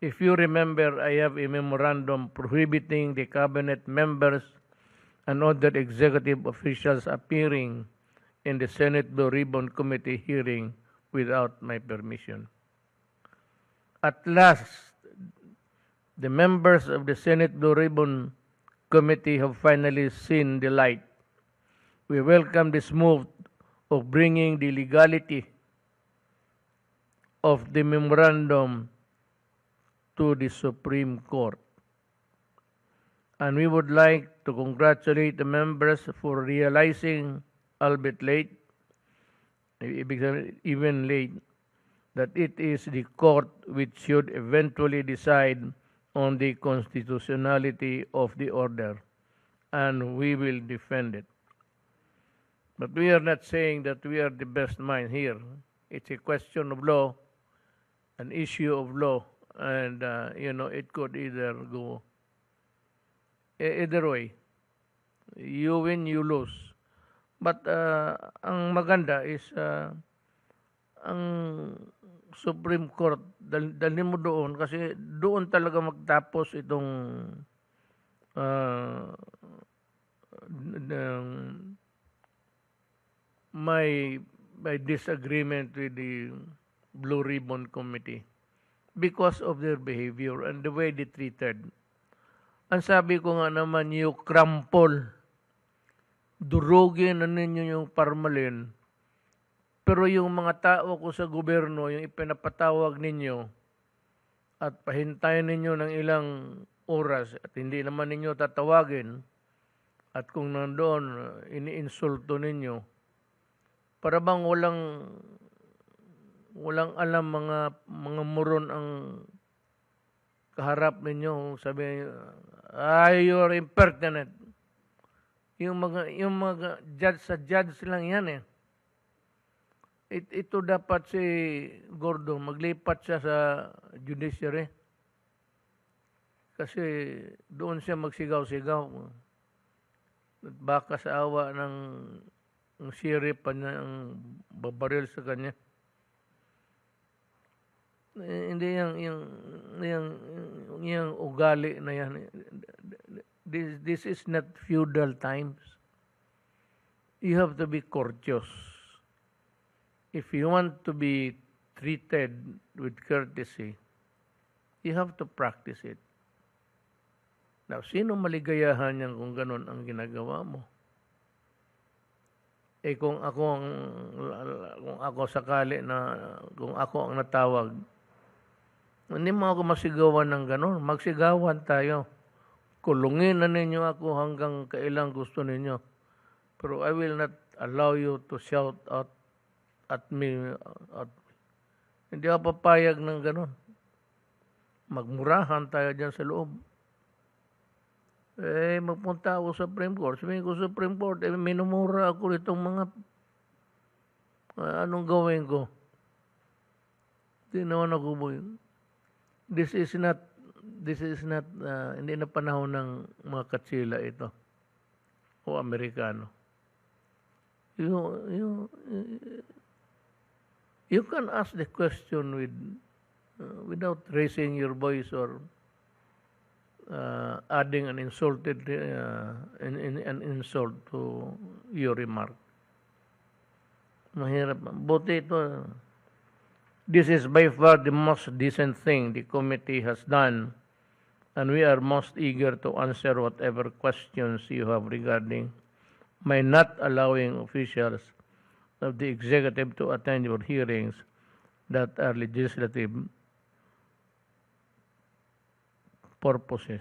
If you remember, I have a memorandum prohibiting the cabinet members and other executive officials appearing in the Senate Blue Ribbon Committee hearing without my permission. At last, the members of the Senate Blue Ribbon Committee have finally seen the light. We welcome this move of bringing the legality of the memorandum to the Supreme Court. And we would like to congratulate the members for realizing, albeit late, even late, that it is the court which should eventually decide on the constitutionality of the order, and we will defend it. But we are not saying that we are the best mind here. It's a question of law, an issue of law, and uh, you know it could either go e- either way. You win, you lose. But uh, ang maganda is uh, ang Supreme Court, dal- dalhin mo doon kasi doon talaga magtapos itong uh, my my disagreement with the Blue Ribbon Committee because of their behavior and the way they treated. Ang sabi ko nga naman, you crumple, durugin na ninyo yung parmalin, pero yung mga tao ko sa gobyerno, yung ipinapatawag ninyo, at pahintayin ninyo ng ilang oras at hindi naman ninyo tatawagin, at kung nandoon, iniinsulto ninyo, para bang walang walang alam mga mga muron ang kaharap ninyo. Sabi ay you are impertinent. Yung mga yung mga judge sa judge lang yan eh. It, ito dapat si Gordo maglipat siya sa judiciary. Kasi doon siya magsigaw-sigaw. At baka sa awa ng ang sirip pa niya ang babaril sa kanya. Eh, hindi yung, yung, yung, yung ugali na yan. This, this is not feudal times. You have to be courteous. If you want to be treated with courtesy, you have to practice it. Now, sino maligayahan niyan kung ganun ang ginagawa mo? eh kung ako ang kung ako sakali na kung ako ang natawag hindi mo ako masigawan ng ganon magsigawan tayo. Kulungin na ninyo ako hanggang kailang gusto ninyo. Pero I will not allow you to shout out at me at hindi ako papayag ng ganon magmurahan tayo dyan sa loob. Eh, magpunta ako sa Supreme Court. Sabihin ko sa Supreme Court, eh, minumura ako itong mga ah, anong gawin ko. Hindi naman ako mo This is not, this is not, ah, hindi na panahon ng mga katsila ito. O Amerikano. You, you, you can ask the question with, uh, without raising your voice or uh, adding an insulted uh, an, an insult to your remark. Mahirap. Buti ito. This is by far the most decent thing the committee has done and we are most eager to answer whatever questions you have regarding my not allowing officials of the executive to attend your hearings that are legislative purposes.